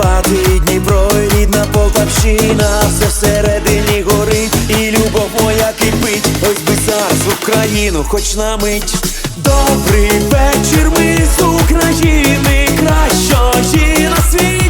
Карпати, Дніпро, рідна Полтавщина, все всередині горить, і любов моя кипить, ось би зараз в Україну, хоч на мить. Добрий вечір, ми з України, кращої на світі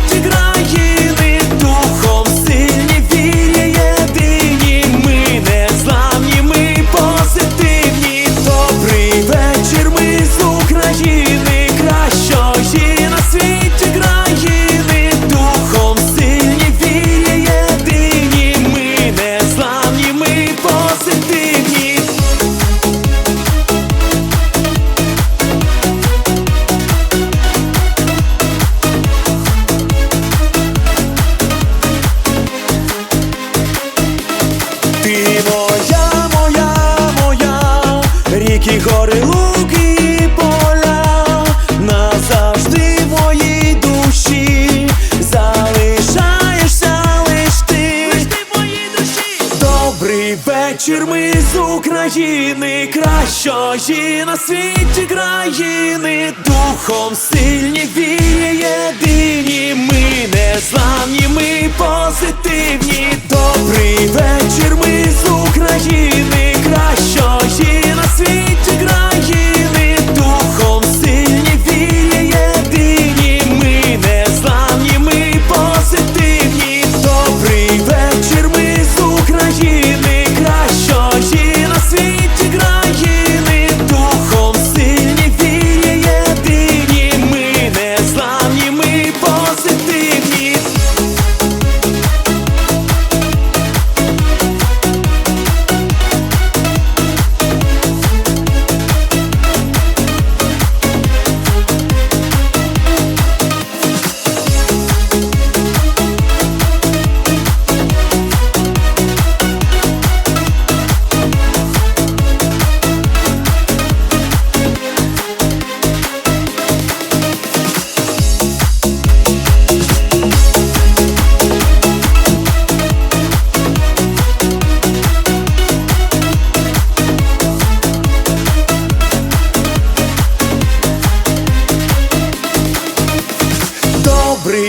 України, кращої на світі країни, духом сильні вірі єдині, ми незламні, ми позитивні. Добрий вечір,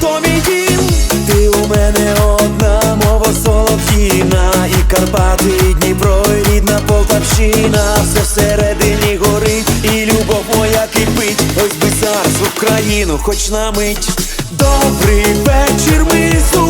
то мій. Ти у мене одна мова солов'їна, і Карпати, і Дніпро, і рідна Полтавщина, все всередині горить, і любов моя кипить, ось би зараз в Україну, хоч на мить. Добрий вечір, ми з України, кращої